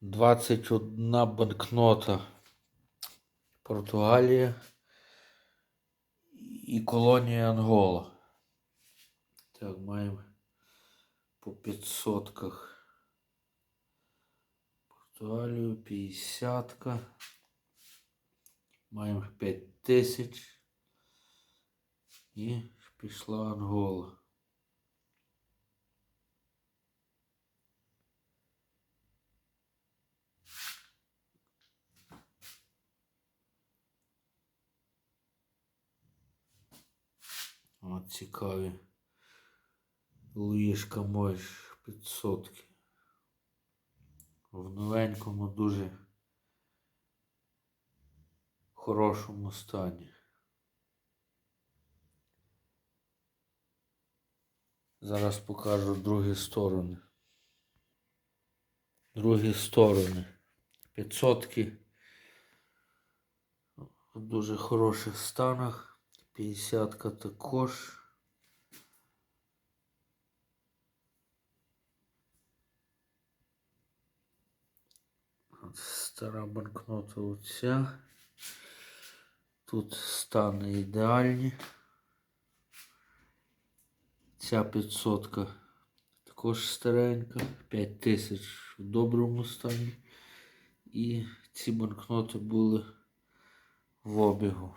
21 банкнота Португалія і колонія Ангола. Так, маємо по 500 Португалію, 50 Маємо 5 тисяч. І пішла Ангола. От цікаві. Луїшка Мойш 500. В новенькому дуже хорошому стані. Зараз покажу другі сторони. Другі сторони. 500 в дуже хороших станах. 50 також. Стара банкнота оця. Тут стани ідеальні. Ця 500 також старенька. 5000 в доброму стані. І ці банкноти були в обігу.